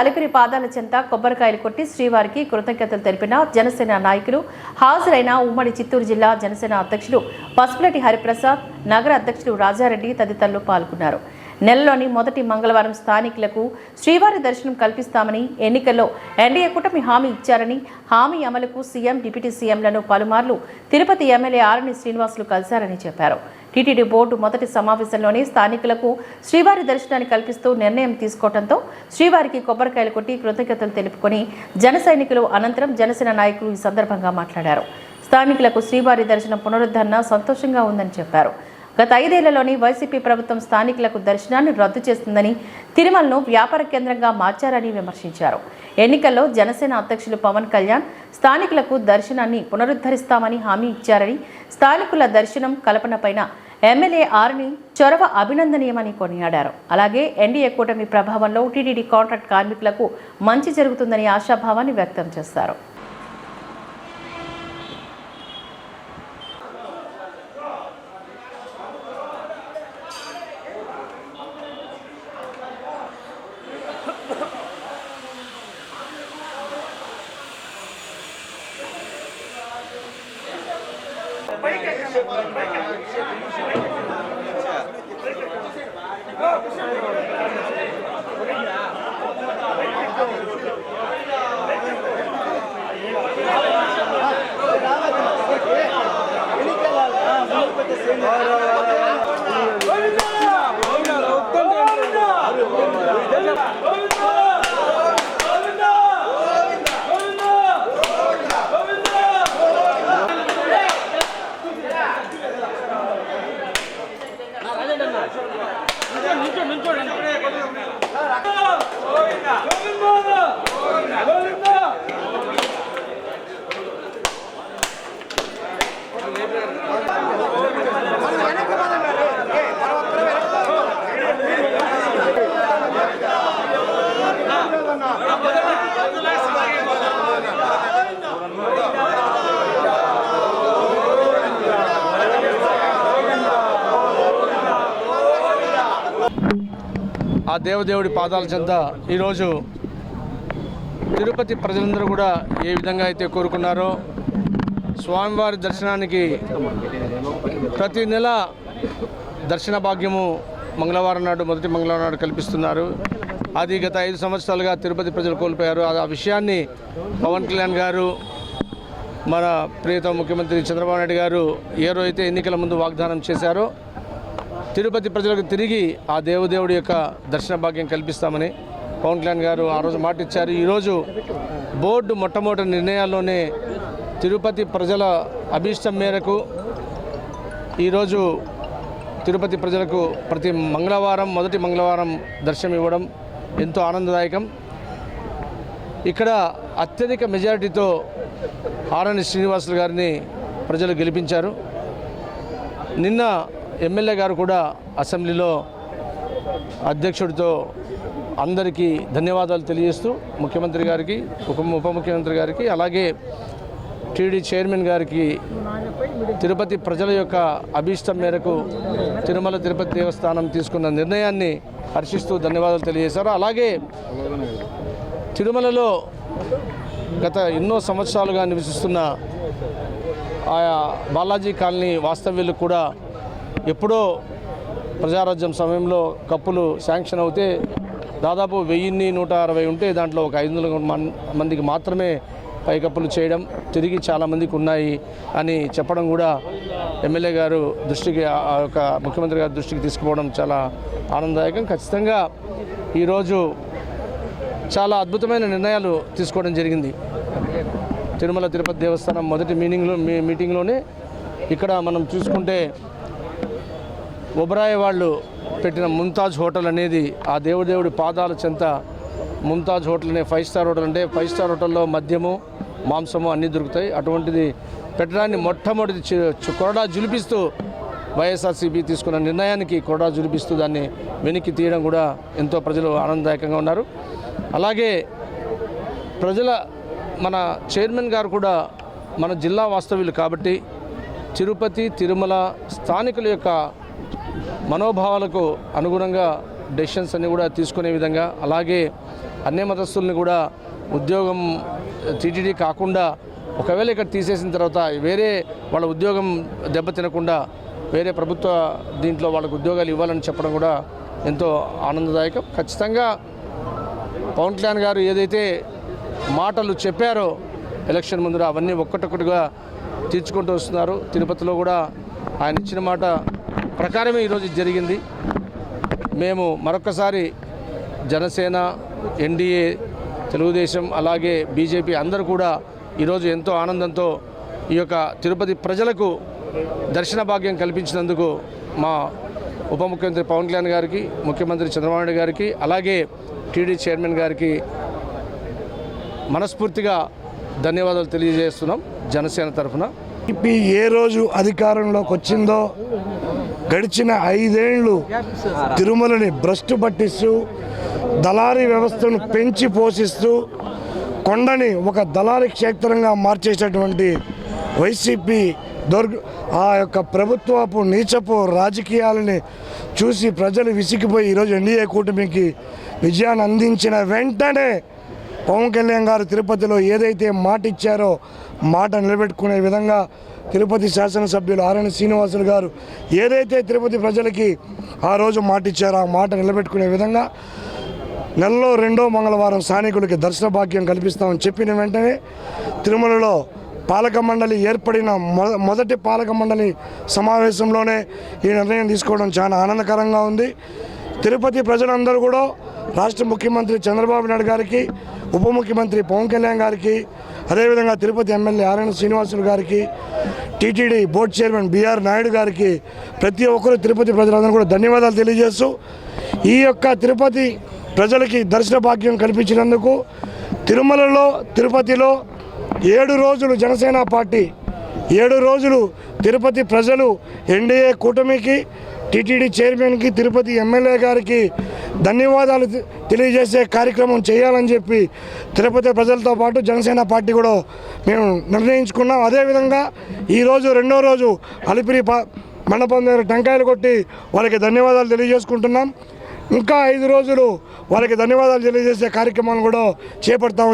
అలిపిరి పాదాల చెంత కొబ్బరికాయలు కొట్టి శ్రీవారికి కృతజ్ఞతలు తెలిపిన జనసేన నాయకులు హాజరైన ఉమ్మడి చిత్తూరు జిల్లా జనసేన అధ్యక్షుడు పసుపులటి హరిప్రసాద్ నగర అధ్యక్షుడు రాజారెడ్డి తదితరులు పాల్గొన్నారు. నెలలోని మొదటి మంగళవారం స్థానికులకు శ్రీవారి దర్శనం కల్పిస్తామని ఎన్నికల్లో ఎన్డీఏ కూటమి హామీ ఇచ్చారని హామీ అమలుకు సీఎం డిప్యూటీ సీఎంలను పలుమార్లు తిరుపతి ఎమ్మెల్యే ఆరణి శ్రీనివాసులు కలిశారని చెప్పారు. టీటీడీ బోర్డు మొదటి సమావేశంలోనే స్థానికులకు శ్రీవారి దర్శనాన్ని కల్పిస్తూ నిర్ణయం తీసుకోవడంతో శ్రీవారికి కొబ్బరికాయలు కొట్టి కృతజ్ఞతలు తెలుపుకొని జన సైనికులు అనంతరం జనసేన నాయకులు ఈ సందర్భంగా మాట్లాడారు. స్థానికులకు శ్రీవారి దర్శనం పునరుద్ధరణ సంతోషంగా ఉందని చెప్పారు. గత ఐదేళ్ళలోని వైసీపీ ప్రభుత్వం స్థానికులకు దర్శనాన్ని రద్దు చేస్తుందని తిరుమలను వ్యాపార కేంద్రంగా మార్చారని విమర్శించారు. ఎన్నికల్లో జనసేన అధ్యక్షులు పవన్ కళ్యాణ్ స్థానికులకు దర్శనాన్ని పునరుద్ధరిస్తామని హామీ ఇచ్చారని స్థానికుల దర్శనం కల్పనపైన ఎమ్మెల్యే ఆర్ని చొరవ అభినందనీయమని కొనియాడారు. అలాగే ఎన్డీఏ కూటమి ప్రభావంలో టీడీడీ కాంట్రాక్ట్ కార్మికులకు మంచి జరుగుతుందని ఆశాభావాన్ని వ్యక్తం చేశారు. ఆ దేవదేవుడి పాదాల చెంత ఈరోజు తిరుపతి ప్రజలందరూ కూడా ఏ విధంగా అయితే కోరుకున్నారో స్వామివారి దర్శనానికి ప్రతి నెల దర్శన భాగ్యము మంగళవారం నాడు మొదటి మంగళవారం నాడు కల్పిస్తున్నారు. అది గత ఐదు సంవత్సరాలుగా తిరుపతి ప్రజలు కోల్పోయారు. ఆ విషయాన్ని పవన్ కళ్యాణ్ గారు మన ప్రియతమ ముఖ్యమంత్రి చంద్రబాబు నాయుడు గారు ఏ రోజైతే ఎన్నికల ముందు వాగ్దానం చేశారో తిరుపతి ప్రజలకు తిరిగి ఆ దేవదేవుడి యొక్క దర్శన భాగ్యం కల్పిస్తామని పవన్ కళ్యాణ్ గారు ఆ రోజు మాట ఇచ్చారు. ఈరోజు బోర్డు మొట్టమొదటి నిర్ణయాల్లోనే తిరుపతి ప్రజల అభీష్టం మేరకు ఈరోజు తిరుపతి ప్రజలకు ప్రతి మంగళవారం మొదటి మంగళవారం దర్శనం ఇవ్వడం ఎంతో ఆనందదాయకం. ఇక్కడ అత్యధిక మెజారిటీతో ఆరణి శ్రీనివాసులు గారిని ప్రజలు గెలిపించారు. నిన్న ఎమ్మెల్యే గారు కూడా అసెంబ్లీలో అధ్యక్షుడితో అందరికీ ధన్యవాదాలు తెలియజేస్తూ ముఖ్యమంత్రి గారికి ఉప ఉప ముఖ్యమంత్రి గారికి అలాగే టీడీ చైర్మన్ గారికి తిరుపతి ప్రజల యొక్క అభీష్టం మేరకు తిరుమల తిరుపతి దేవస్థానం తీసుకున్న నిర్ణయాన్ని హర్షిస్తూ ధన్యవాదాలు తెలియజేశారు. అలాగే తిరుమలలో గత ఎన్నో సంవత్సరాలుగా నివసిస్తున్న ఆయా బాలాజీ కాలనీ వాస్తవ్యులకు కూడా ఎప్పుడో ప్రజారాజ్యం సమయంలో కప్పులు శాంక్షన్ అవుతే దాదాపు వెయ్యిన్ని నూట అరవై ఉంటే దాంట్లో ఒక ఐదు వందల మందికి మాత్రమే పైకప్పులు చేయడం తిరిగి చాలామందికి ఉన్నాయి అని చెప్పడం కూడా ఎమ్మెల్యే గారు దృష్టికి ఆ యొక్క ముఖ్యమంత్రి గారి దృష్టికి తీసుకుపోవడం చాలా ఆనందదాయకం. ఖచ్చితంగా ఈరోజు చాలా అద్భుతమైన నిర్ణయాలు తీసుకోవడం జరిగింది. తిరుమల తిరుపతి దేవస్థానం మొదటి మీనింగ్లో మీ మీటింగ్లోనే ఇక్కడ మనం చూసుకుంటే ఒబరాయ్ వాళ్ళు పెట్టిన ముంతాజ్ హోటల్ అనేది ఆ దేవుడి పాదాల చెంత ముంతాజ్ హోటల్ అనే ఫైవ్ స్టార్ హోటల్ అంటే ఫైవ్ స్టార్ హోటల్లో మద్యము మాంసము అన్నీ దొరుకుతాయి. అటువంటిది పెట్టడాన్ని మొట్టమొదటి కొరడా జులిపిస్తూ వైఎస్ఆర్సీపీ తీసుకున్న నిర్ణయానికి కొరడా జులిపిస్తూ దాన్ని వెనక్కి తీయడం కూడా ఎంతో ప్రజలు ఆనందదాయకంగా ఉన్నారు. అలాగే ప్రజల మన చైర్మన్ గారు కూడా మన జిల్లా వాస్తవ్యులు కాబట్టి తిరుపతి తిరుమల స్థానికుల యొక్క మనోభావాలకు అనుగుణంగా డెసిషన్స్ అన్ని కూడా తీసుకునే విధంగా అలాగే అన్ని మతస్థుల్ని కూడా ఉద్యోగం టీటీడీ కాకుండా ఒకవేళ ఇక్కడ తీసేసిన తర్వాత వేరే వాళ్ళ ఉద్యోగం దెబ్బతినకుండా వేరే ప్రభుత్వ దీంట్లో వాళ్ళకు ఉద్యోగాలు ఇవ్వాలని చెప్పడం కూడా ఎంతో ఆనందదాయకం. ఖచ్చితంగా పవన్ కళ్యాణ్ గారు ఏదైతే మాటలు చెప్పారో ఎలక్షన్ ముందర అవన్నీ ఒక్కటొక్కటిగా తీర్చుకుంటూ వస్తున్నారు. తిరుపతిలో కూడా ఆయన ఇచ్చిన మాట ప్రకారమే ఈరోజు జరిగింది. మేము మరొకసారి జనసేన ఎన్డీఏ తెలుగుదేశం అలాగే బీజేపీ అందరూ కూడా ఈరోజు ఎంతో ఆనందంతో ఈ యొక్క తిరుపతి ప్రజలకు దర్శన భాగ్యం కల్పించినందుకు మా ఉప ముఖ్యమంత్రి పవన్ కళ్యాణ్ గారికి ముఖ్యమంత్రి చంద్రబాబు నాయుడు గారికి అలాగే టీడీ చైర్మన్ గారికి మనస్ఫూర్తిగా ధన్యవాదాలు తెలియజేస్తున్నాం జనసేన తరఫున. టీడీపీ ఏ రోజు అధికారంలోకి వచ్చిందో గడిచిన ఐదేళ్ళు తిరుమలని భ్రష్టు పట్టిస్తూ దళారీ వ్యవస్థను పెంచి పోషిస్తూ కొండని ఒక దళారీ క్షేత్రంగా మార్చేసినటువంటి వైసీపీ దౌర్ ఆ యొక్క ప్రభుత్వపు నీచపు రాజకీయాలని చూసి ప్రజలు విసిగిపోయి ఈరోజు ఎన్డీఏ కూటమికి విజయాన్ని అందించిన వెంటనే పవన్ కళ్యాణ్ గారు తిరుపతిలో ఏదైతే మాట ఇచ్చారో మాట నిలబెట్టుకునే విధంగా తిరుపతి శాసనసభ్యులు ఆర్ఎన్ శ్రీనివాసులు గారు ఏదైతే తిరుపతి ప్రజలకి ఆ రోజు మాట ఇచ్చారో ఆ మాట నిలబెట్టుకునే విధంగా నెలలో రెండో మంగళవారం స్థానికులకి దర్శన భాగ్యం కల్పిస్తామని చెప్పిన వెంటనే తిరుమలలో పాలక మండలి ఏర్పడిన మొ మొదటి పాలక మండలి సమావేశంలోనే ఈ నిర్ణయం తీసుకోవడం చాలా ఆనందకరంగా ఉంది. తిరుపతి ప్రజలందరూ కూడా రాష్ట్ర ముఖ్యమంత్రి చంద్రబాబు నాయుడు గారికి ఉప ముఖ్యమంత్రి పవన్ కళ్యాణ్ గారికి అదేవిధంగా తిరుపతి ఎమ్మెల్యే ఆర్ఎన్ శ్రీనివాసులు గారికి TTD board chairman BR Naidu గారికి ప్రతి ఒక్కరు తిరుపతి ప్రజలందరూ కూడా ధన్యవాదాలు తెలియజేస్తూ ఈ యొక్క తిరుపతి ప్రజలకి దర్శన భాగ్యం కల్పించినందుకు తిరుమలలో తిరుపతిలో ఏడు రోజులు జనసేన పార్టీ ఏడు రోజులు తిరుపతి ప్రజలు ఎన్డీఏ కూటమికి టీటీడీ చైర్మన్కి తిరుపతి ఎమ్మెల్యే గారికి ధన్యవాదాలు తె- తెలియజేసే కార్యక్రమం చేయాలని చెప్పి తిరుపతి ప్రజలతో పాటు జనసేన పార్టీ కూడా మేము నిర్ణయించుకున్నాం. అదేవిధంగా ఈరోజు రెండో రోజు అలిపిరి మండపం దగ్గర టెంకాయలు కొట్టి వాళ్ళకి ధన్యవాదాలు తెలియజేసుకుంటున్నాం. ఇంకా ఐదు రోజులు వాళ్ళకి ధన్యవాదాలు తెలియజేసే కార్యక్రమాలు కూడా చేపడతాము